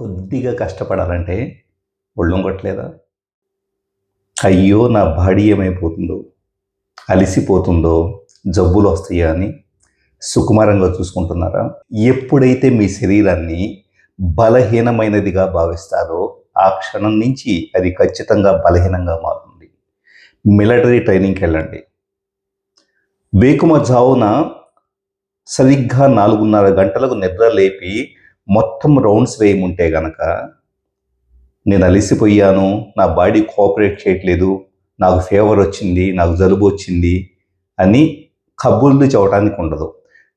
కొద్దిగా కష్టపడాలంటే ఒళ్ళొంగట్లేదా అయ్యో నా బాడీ ఏమైపోతుందో? అలిసిపోతుందో? జబ్బులు వస్తాయా అని సుకుమారంగా చూసుకుంటున్నారా? ఎప్పుడైతే మీ శరీరాన్ని బలహీనమైనదిగా భావిస్తారో ఆ క్షణం నుంచి అది ఖచ్చితంగా బలహీనంగా మారుతుంది. మిలిటరీ ట్రైనింగ్కి వెళ్ళండి. వేకుమ జావున సరిగ్గా నాలుగున్నర గంటలకు నిద్ర లేపి మొత్తం రౌండ్స్ వేయముంటే గనక నేను అలిసిపోయాను నా బాడీ కోఆపరేట్ చేయట్లేదు నాకు ఫీవర్ వచ్చింది నాకు జలుబు వచ్చింది అని కబుర్లు చెప్పడానికి ఉండదు.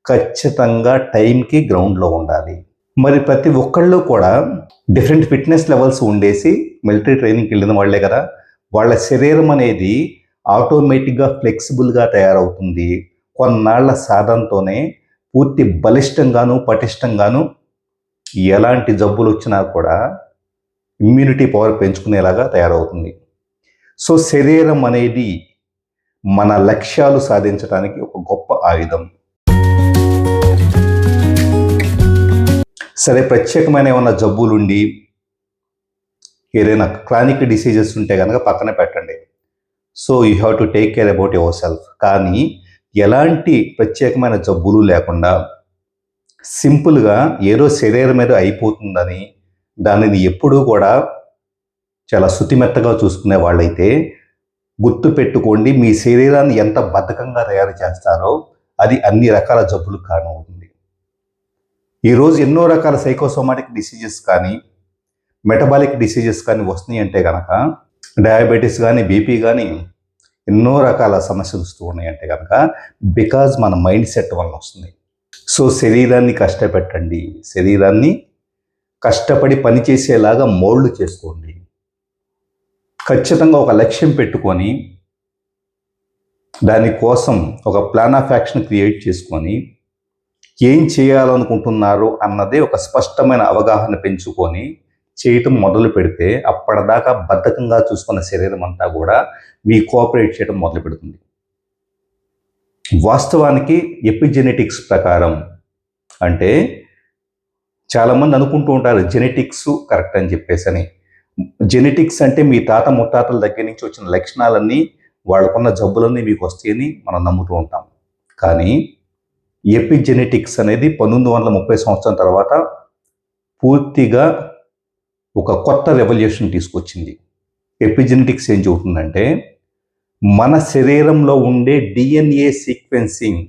ఖచ్చితంగా టైంకి గ్రౌండ్లో ఉండాలి. మరి ప్రతి ఒక్కళ్ళు కూడా డిఫరెంట్ ఫిట్నెస్ లెవెల్స్ ఉండేసి మిలిటరీ ట్రైనింగ్కి వెళ్ళిన వాళ్ళే కదా వాళ్ళ శరీరం అనేది ఆటోమేటిక్గా ఫ్లెక్సిబుల్గా తయారవుతుంది. కొన్నాళ్ళ సాధనతోనే పూర్తి బలిష్టంగాను పటిష్టంగాను ఎలాంటి జబ్బులు వచ్చినా కూడా ఇమ్యూనిటీ పవర్ పెంచుకునేలాగా తయారవుతుంది. సో శరీరం అనేది మన లక్ష్యాలు సాధించడానికి ఒక గొప్ప ఆయుధం. సరే ప్రత్యేకమైన ఏమైనా జబ్బులుండి ఏదైనా క్రానిక్ డిసీజెస్ ఉంటే కనుక పక్కన పెట్టండి. So you have to take care about yourself కానీ ఎలాంటి ప్రత్యేకమైన జబ్బులు లేకుండా సింపుల్గా ఏదో శరీరం మీద అయిపోతుందని దానిని ఎప్పుడూ కూడా చాలా శుతిమెత్తగా చూసుకునే వాళ్ళైతే గుర్తు పెట్టుకోండి మీ శరీరాన్ని ఎంత బద్ధకంగా తయారు చేస్తారో అది అన్ని రకాల జబ్బులకు కారణమవుతుంది. ఈరోజు ఎన్నో రకాల సైకోసోమాటిక్ డిసీజెస్ కానీ మెటబాలిక్ డిసీజెస్ కానీ వస్తున్నాయి అంటే కనుక డయాబెటీస్ కానీ బీపీ కానీ ఎన్నో రకాల సమస్యలు వస్తూ ఉన్నాయి అంటే కనుక బికాజ్ మన మైండ్ సెట్ వలన వస్తుంది. సో శరీరాన్ని కష్టపెట్టండి. శరీరాన్ని కష్టపడి పనిచేసేలాగా మోల్డ్ చేసుకోండి. ఖచ్చితంగా ఒక లక్ష్యం పెట్టుకొని దానికోసం ఒక ప్లాన్ ఆఫ్ యాక్షన్ క్రియేట్ చేసుకొని ఏం చేయాలనుకుంటున్నారు అన్నదే ఒక స్పష్టమైన అవగాహన పెంచుకొని చేయటం మొదలు పెడితే అప్పటిదాకా బద్ధకంగా చూసుకున్న శరీరం అంతా కూడా మీ కోఆపరేట్ చేయడం మొదలు పెడుతుంది. వాస్తవానికి ఎపిజెనెటిక్స్ ప్రకారం అంటే చాలామంది అనుకుంటూ ఉంటారు జెనెటిక్స్ కరెక్ట్ అని చెప్పేసి అని. జెనెటిక్స్ అంటే మీ తాత ముత్తాతల దగ్గర నుంచి వచ్చిన లక్షణాలన్నీ వాళ్ళకున్న జబ్బులన్నీ మీకు వస్తాయని మనం నమ్ముతూ ఉంటాం. కానీ ఎపిజెనెటిక్స్ అనేది పంతొమ్మిది వందల ముప్పై సంవత్సరం తర్వాత పూర్తిగా ఒక కొత్త రెవల్యూషన్ తీసుకొచ్చింది. ఎపిజెనెటిక్స్ ఏం చెబుతుందంటే మన శరీరంలో ఉండే డిఎన్ఏ సీక్వెన్సింగ్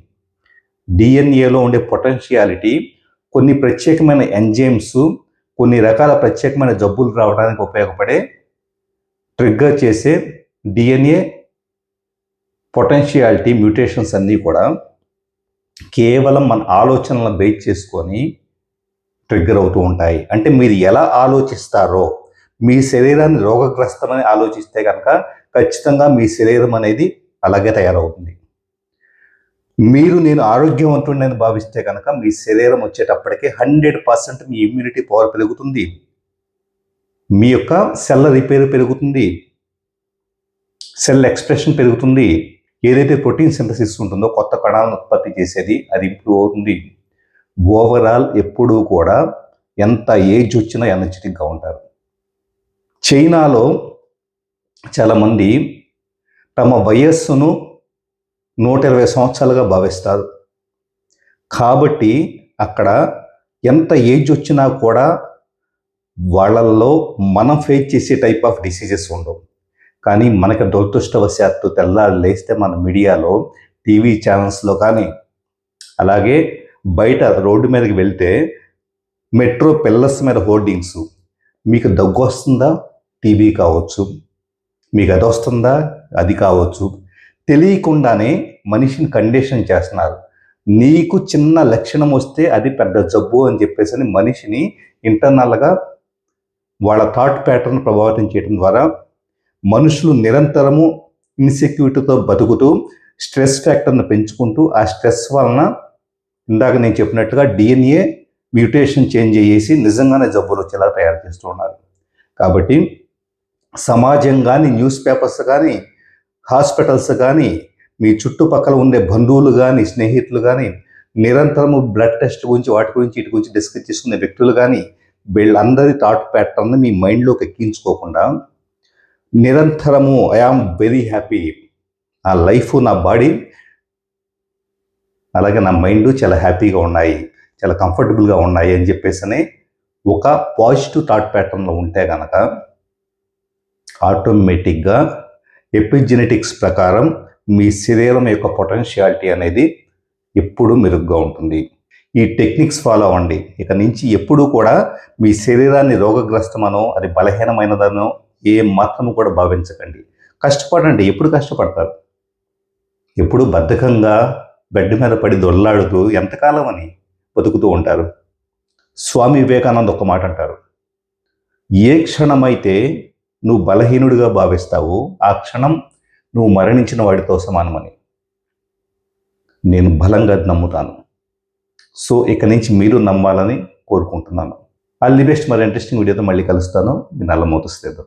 డిఎన్ఏలో ఉండే పొటెన్షియాలిటీ కొన్ని ప్రత్యేకమైన ఎంజైమ్స్ కొన్ని రకాల ప్రత్యేకమైన జబ్బులు రావడానికి ఉపయోగపడే ట్రిగ్గర్ చేసే డిఎన్ఏ పొటెన్షియాలిటీ మ్యూటేషన్స్ అన్నీ కూడా కేవలం మన ఆలోచనలను బేస్ చేసుకొని ట్రిగ్గర్ అవుతూ ఉంటాయి. అంటే మీరు ఎలా ఆలోచిస్తారో మీ శరీరాన్ని రోగగ్రస్తమని ఆలోచిస్తే కనుక ఖచ్చితంగా మీ శరీరం అనేది అలాగే తయారవుతుంది. మీరు నేను ఆరోగ్యవంతుడిని భావిస్తే కనుక మీ శరీరం వచ్చేటప్పటికే హండ్రెడ్ పర్సెంట్ మీ ఇమ్యూనిటీ పవర్ పెరుగుతుంది. మీ యొక్క సెల్ రిపేర్ పెరుగుతుంది. సెల్ ఎక్స్ప్రెషన్ పెరుగుతుంది. ఏదైతే ప్రోటీన్ సింథసిస్ ఉంటుందో కొత్త కణాలను ఉత్పత్తి చేసేది అది ఇంప్రూవ్ అవుతుంది. ఓవరాల్ ఎప్పుడూ కూడా ఎంత ఏజ్ వచ్చినా ఎనర్జెటిక్గా ఉంటారు. చైనాలో చాలామంది తమ వయస్సును నూట ఇరవై సంవత్సరాలుగా భావిస్తారు. కాబట్టి అక్కడ ఎంత ఏజ్ వచ్చినా కూడా వాళ్ళల్లో మనం ఫేస్ చేసే టైప్ ఆఫ్ డిసీజెస్ ఉండవు. కానీ మనకి దురదృష్టవశాత్తు తెల్లారు లేస్తే మన మీడియాలో టీవీ ఛానల్స్లో కానీ అలాగే బయట రోడ్డు మీదకి వెళ్తే మెట్రో పిల్లర్స్ మీద హోర్డింగ్స్ మీకు దగ్గు వస్తుందా? టీవీ కావచ్చు. మీకు అది వస్తుందా అది కావచ్చు. తెలియకుండానే మనిషిని కండిషన్ చేస్తున్నారు. నీకు చిన్న లక్షణం వస్తే అది పెద్ద జబ్బు అని చెప్పేసి మనిషిని ఇంటర్నల్గా వాళ్ళ థాట్ ప్యాటర్న్ ప్రభావితం చేయడం ద్వారా మనుషులు నిరంతరము ఇన్సెక్యూరిటీతో బతుకుతూ స్ట్రెస్ ఫ్యాక్టర్ను పెంచుకుంటూ ఆ స్ట్రెస్ వలన ఇందాక నేను చెప్పినట్టుగా డిఎన్ఏ మ్యూటేషన్ చేంజ్ చేసి నిజంగానే జబ్బులు వచ్చేలా తయారు చేస్తూ ఉన్నారు. కాబట్టి సమాజం కానీ న్యూస్ పేపర్స్ కానీ హాస్పిటల్స్ కానీ మీ చుట్టుపక్కల ఉండే బంధువులు కానీ స్నేహితులు కానీ నిరంతరము బ్లడ్ టెస్ట్ గురించి వాటి గురించి ఇటు గురించి డిస్కస్ చేసుకునే వ్యక్తులు కానీ వీళ్ళందరి థాట్ ప్యాటర్న్ మీ మైండ్లోకి ఎక్కించుకోకుండా నిరంతరము ఐ వెరీ హ్యాపీ. నా లైఫ్ నా బాడీ అలాగే నా మైండ్ చాలా హ్యాపీగా ఉన్నాయి చాలా కంఫర్టబుల్గా ఉన్నాయి అని చెప్పేసి ఒక పాజిటివ్ థాట్ ప్యాటర్న్లో ఉంటే కనుక ఆటోమేటిక్గా ఎపిజెనెటిక్స్ ప్రకారం మీ శరీరం యొక్క పొటెన్షియాలిటీ అనేది ఎప్పుడూ మెరుగ్గా ఉంటుంది. ఈ టెక్నిక్స్ ఫాలో అవ్వండి. ఇక నుంచి ఎప్పుడూ కూడా మీ శరీరాన్ని రోగగ్రస్తమనో అది బలహీనమైనదనో ఏ మాత్రం కూడా భావించకండి. కష్టపడండి. ఎప్పుడు కష్టపడతారు? ఎప్పుడు బద్ధకంగా గడ్డి మీద పడి దొల్లాడుతూ ఎంతకాలం అని బతుకుతూ ఉంటారు? స్వామి వివేకానంద్ ఒక మాట అంటారు. ఏ క్షణమైతే నువ్వు బలహీనుడిగా భావిస్తావు ఆ క్షణం నువ్వు మరణించిన వాడితో సమానమని. నేను బలంగా నమ్ముతాను. సో ఇక నుంచి మీరు నమ్మాలని కోరుకుంటున్నాను. All the best. మరి ఇంట్రెస్టింగ్ వీడియోతో మళ్ళీ కలుస్తాను. మీ నల్లమోత స్థితం